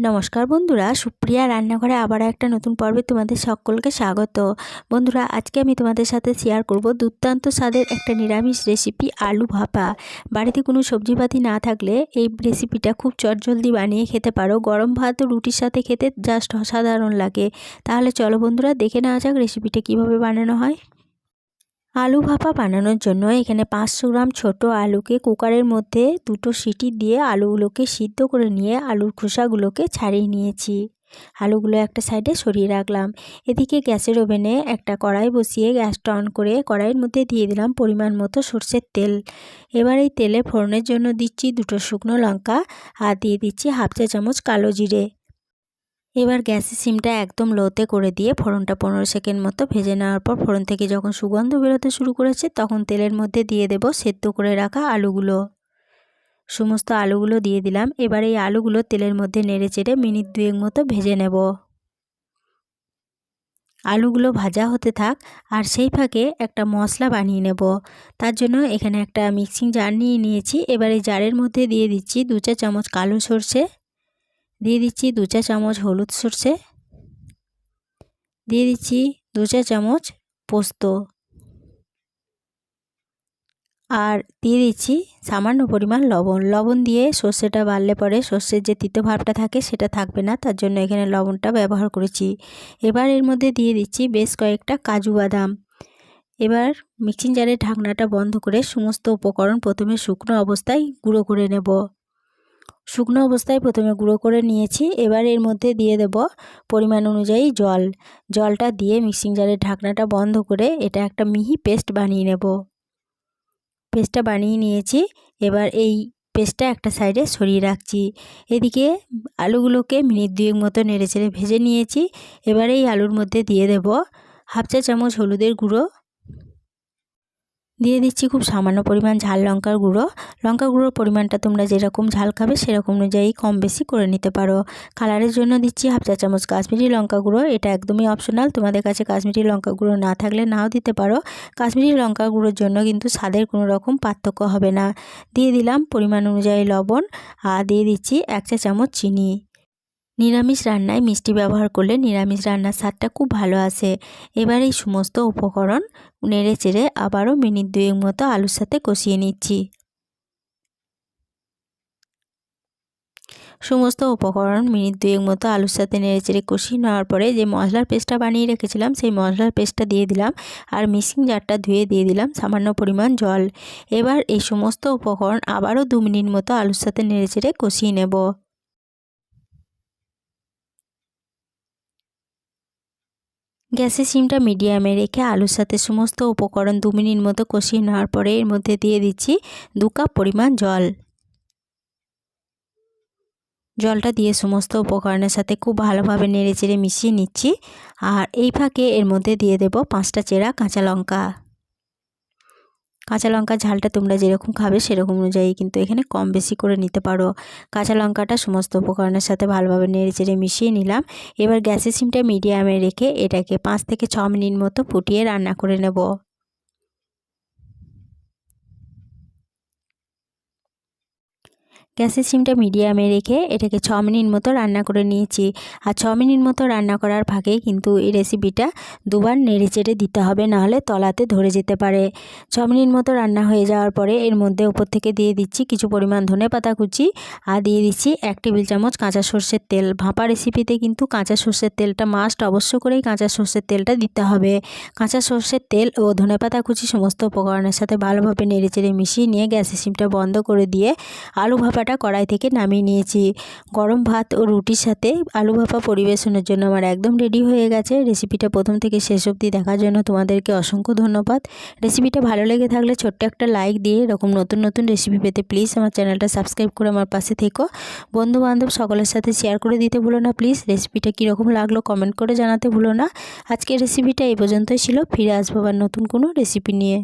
নমস্কার বন্ধুরা, সুপ্রিয়া রান্নাঘরে আবার একটা নতুন পর্বে তোমাদের সকলকে স্বাগত। বন্ধুরা, আজকে আমি তোমাদের সাথে শেয়ার করব দুর্দান্ত স্বাদের একটা নিরামিষ রেসিপি আলু ভাপা। বাড়িতে কোনো সবজিপাতি না থাকলে এই রেসিপিটা খুব চটজলদি বানিয়ে খেতে পারো। গরম ভাত ও রুটির সাথে খেতে জাস্ট অসাধারণ লাগে। তাহলে চলো বন্ধুরা, দেখে নেওয়া যাক রেসিপিটা কীভাবে বানানো হয়। আলু ভাপা বানানোর জন্য এখানে পাঁচশো গ্রাম ছোট আলুকে কুকারের মধ্যে দুটো সিটি দিয়ে আলুগুলোকে সিদ্ধ করে নিয়ে আলুর খোসাগুলোকে ছাড়িয়ে নিয়েছি। আলুগুলো একটা সাইডে সরিয়ে রাখলাম। এদিকে গ্যাসের ওভেনে একটা কড়াই বসিয়ে গ্যাসটা অন করে কড়াইয়ের মধ্যে দিয়ে দিলাম পরিমাণ মতো সর্ষের তেল। এবার এই তেলে ফোড়নের জন্য দিচ্ছি দুটো শুকনো লঙ্কা আর দিয়ে দিচ্ছি হাফ চা চামচ কালো জিরে। এবার গ্যাসের সিমটা একদম লোতে করে দিয়ে ফোড়নটা পনেরো সেকেন্ড মতো ভেজে নেওয়ার পর ফোড়ন থেকে যখন সুগন্ধ বেরোতে শুরু করেছে, তখন তেলের মধ্যে দিয়ে দেব সেদ্ধ করে রাখা আলুগুলো। সমস্ত আলুগুলো দিয়ে দিলাম। এবার এই আলুগুলো তেলের মধ্যে নেড়ে চেড়ে মিনিট দুয়েক মতো ভেজে নেব। আলুগুলো ভাজা হতে থাক, আর সেই ফাঁকে একটা মশলা বানিয়ে নেব। তার জন্য এখানে একটা মিক্সিং জার নিয়ে নিয়েছি। এবার এই জারের মধ্যে দিয়ে দিচ্ছি দু চা চামচ কালো সর্ষে। দিয়ে দিচ্ছি দু চা চামচ হলুদ সর্ষে। দিয়ে দিচ্ছি দু চা চামচ পোস্ত। আর দিয়ে দিচ্ছি সামান্য পরিমাণ লবণ। লবণ দিয়ে সর্ষেটা বাড়লে পরে সর্ষের যে তিতো ভাবটা থাকে সেটা থাকবে না, তার জন্য এখানে লবণটা ব্যবহার করেছি। এবার এর মধ্যে দিয়ে দিচ্ছি বেশ কয়েকটা কাজু বাদাম। এবার মিক্সিং জারের ঢাকনাটা বন্ধ করে সমস্ত উপকরণ প্রথমে শুকনো অবস্থায় গুঁড়ো করে নেব। শুকনো অবস্থায় প্রথমে গুঁড়ো করে নিয়েছি, এবার এর মধ্যে দিয়ে দেব পরিমাণ অনুযায়ী জল। জলটা দিয়ে মিক্সিং জারের ঢাকনাটা বন্ধ করে এটা একটা মিহি পেস্ট বানিয়ে নেব। পেস্টটা বানিয়ে নিয়েছি, এবার এই পেস্টটা একটা সাইডে সরিয়ে রাখছি। এদিকে আলুগুলোকে মিনিট দুয়েক মতো নেড়ে চেড়ে ভেজে নিয়েছি, এবার এই আলুর মধ্যে দিয়ে দেব হাফ চা চামচ হলুদের গুঁড়ো দিয়ে দিচ্ছি খুব সামান্য পরিমাণ ঝাল লঙ্কার গুঁড়ো। লঙ্কা গুঁড়োর পরিমাণটা তোমরা যেরকম ঝাল খাবে সেরকম অনুযায়ী কম বেশি করে নিতে পারো। কালারের জন্য দিচ্ছি হাফ চা চামচ কাশ্মীরি লঙ্কা গুঁড়ো। এটা একদমই অপশনাল তোমাদের কাছে কাশ্মীরি লঙ্কা গুঁড়ো না থাকলে নাও দিতে পারো। কাশ্মীরি লঙ্কা গুঁড়োর জন্য কিন্তু স্বাদের কোনো রকম পার্থক্য হবে না। দিয়ে দিলাম পরিমাণ অনুযায়ী লবণ। আর দিয়ে দিচ্ছি এক চা চামচ চিনি। নিরামিষ রান্নায় মিষ্টি ব্যবহার করলে নিরামিষ রান্নার স্বাদটা খুব ভালো আসে। এবার এই সমস্ত উপকরণ নেড়ে চেড়ে আবারও মিনিট দুয়েক মতো আলুর সাথে কষিয়ে নিচ্ছি। সমস্ত উপকরণ মিনিট দুয়েক মতো আলুর সাথে নেড়ে চেড়ে কষিয়ে নেওয়ার পরে যে মশলার পেস্টটা বানিয়ে রেখেছিলাম, সেই মশলার পেস্টটা দিয়ে দিলাম আর মিক্সিং জারটা ধুয়ে দিয়ে দিলাম সামান্য পরিমাণ জল। এবার এই সমস্ত উপকরণ আবারও দু মিনিট মতো আলুর সাথে নেড়ে চেড়ে কষিয়ে নেব। গ্যাসের সিমটা মিডিয়ামে রেখে আলুর সাথে সমস্ত উপকরণ দু মিনিট মতো কষিয়ে নেওয়ার পরে এর মধ্যে দিয়ে দিচ্ছি দু কাপ পরিমাণ জল। জলটা দিয়ে সমস্ত উপকরণের সাথে খুব ভালোভাবে নেড়ে চেড়ে মিশিয়ে নিচ্ছি। আর এই ফাঁকে এর মধ্যে দিয়ে দেব পাঁচটা চেরা কাঁচা লঙ্কা। কাঁচা লঙ্কার ঝালটা তোমরা যেরকম খাবে সেরকম অনুযায়ী কিন্তু এখানে কম বেশি করে নিতে পারো। কাঁচা লঙ্কাটা সমস্ত উপকরণের সাথে ভালোভাবে নেড়ে চেড়ে মিশিয়ে নিলাম। এবার গ্যাসের সিমটা মিডিয়ামে রেখে এটাকে পাঁচ থেকে ছ মিনিট মতো ফুটিয়ে রান্না করে নেব। গ্যাসের সিমটা মিডিয়ামে রেখে এটাকে ছ মিনিট মতো রান্না করে নিয়েছি। আর ছ মিনিট মতো রান্না করার ফাঁকে কিন্তু এই রেসিপিটা দুবার নেড়ে চেড়ে দিতে হবে নাহলে তলাতে ধরে যেতে পারে। ছ মিনিট মতো রান্না হয়ে যাওয়ার পরে এর মধ্যে উপর থেকে দিয়ে দিচ্ছি কিছু পরিমাণ ধনে পাতা কুচি আর দিয়ে দিচ্ছি এক টেবিল চামচ কাঁচা সর্ষের তেল। ভাপা রেসিপিতে কিন্তু কাঁচা সর্ষের তেলটা মাস্ট অবশ্য করেই কাঁচা সর্ষের তেলটা দিতে হবে। কাঁচা সর্ষের তেল ও ধনে পাতা কুচি সমস্ত উপকরণের সাথে ভালোভাবে নেড়ে চেড়ে মিশিয়ে নিয়ে গ্যাসের সিমটা বন্ধ করে দিয়ে আলু ভাপা ভাপাটা কড়াই থেকে নামিয়ে নিয়েছি। গরম ভাত ও রুটির সাথে আলু ভাপা পরিবেশনের জন্য আমার একদম রেডি হয়ে গেছে। রেসিপিটা প্রথম থেকে শেষ অবধি দেখার জন্য তোমাদেরকে অসংখ্য ধন্যবাদ। রেসিপিটা ভালো লেগে থাকলে ছোট্ট একটা লাইক দিয়ে এরকম নতুন নতুন রেসিপি পেতে প্লিজ আমার চ্যানেলটা সাবস্ক্রাইব করে আমার পাশে থেকো। বন্ধু বান্ধব সকলের সাথে শেয়ার করে দিতে ভুলো না প্লিজ। রেসিপিটা কীরকম লাগল কমেন্ট করে জানাতে ভুলো না। আজকের রেসিপিটা এই পর্যন্তই ছিল। ফিরে আসব আবার নতুন কোনো রেসিপি নিয়ে।